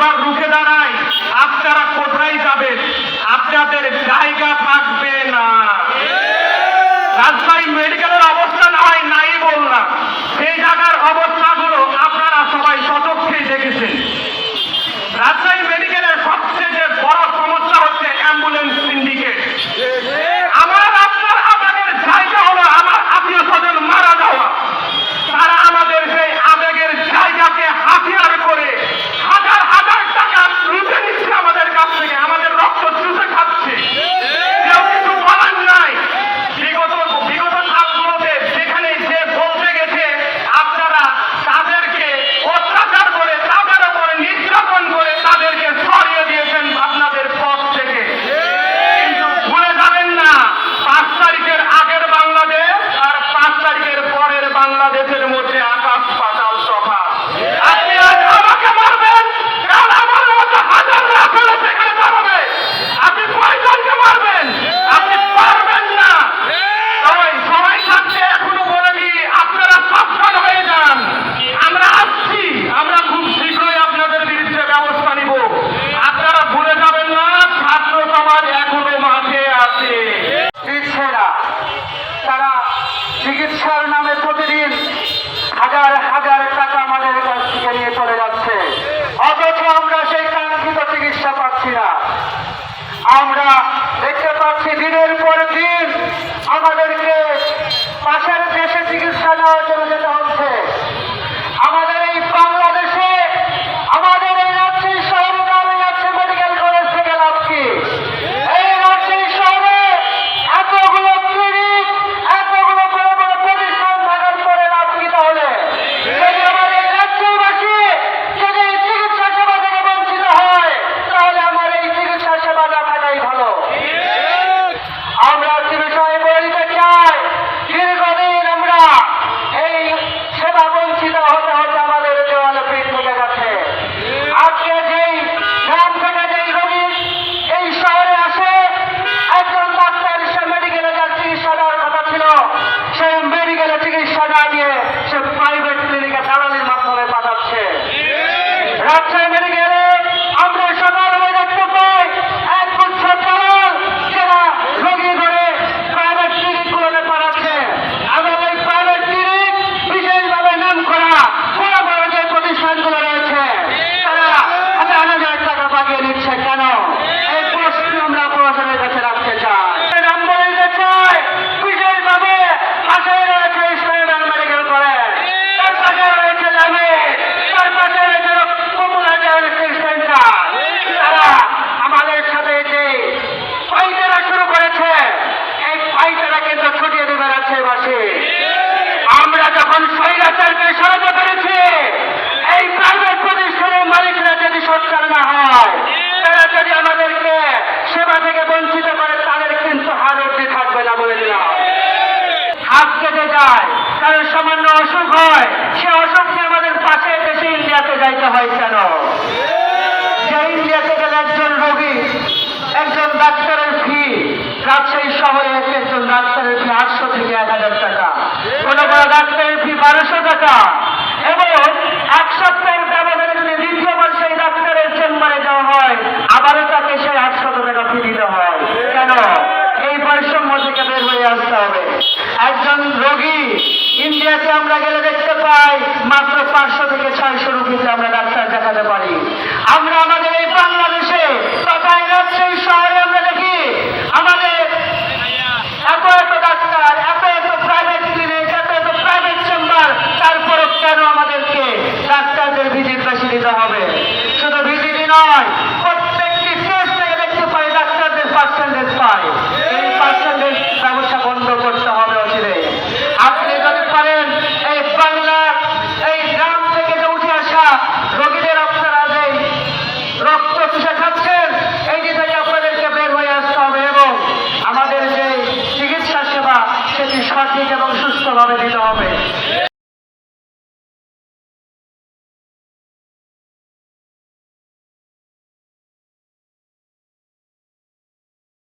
আবার রূপ Not time to get it. অসুখ হয়, সে অসুখ নিয়ে আমাদের পাশে দেশে ইন্ডিয়াতে যাইতে হয় কেন? যে ইন্ডিয়াতে গেলে একজন রোগী, একজন ডাক্তারের ফি, রাজশাহী শহরে একজন ডাক্তারের ফি আটশো থেকে এক হাজার টাকা। কোনো কোনো ডাক্তারের ফি বারোশো টাকা। এবং এক সপ্তাহের ব্যবধানে যদি দ্বিতীয়বার সেই ডাক্তারের চেম্বারে যাওয়া হয় ইন্ডিয়াতে আমরা গেলে দেখতে পাই মাত্র পাঁচশো থেকে ছয়শো রুপিতে আমরা ডাক্তার দেখাতে পারি। আমরা আমাদের এই আলহামদুলিল্লাহ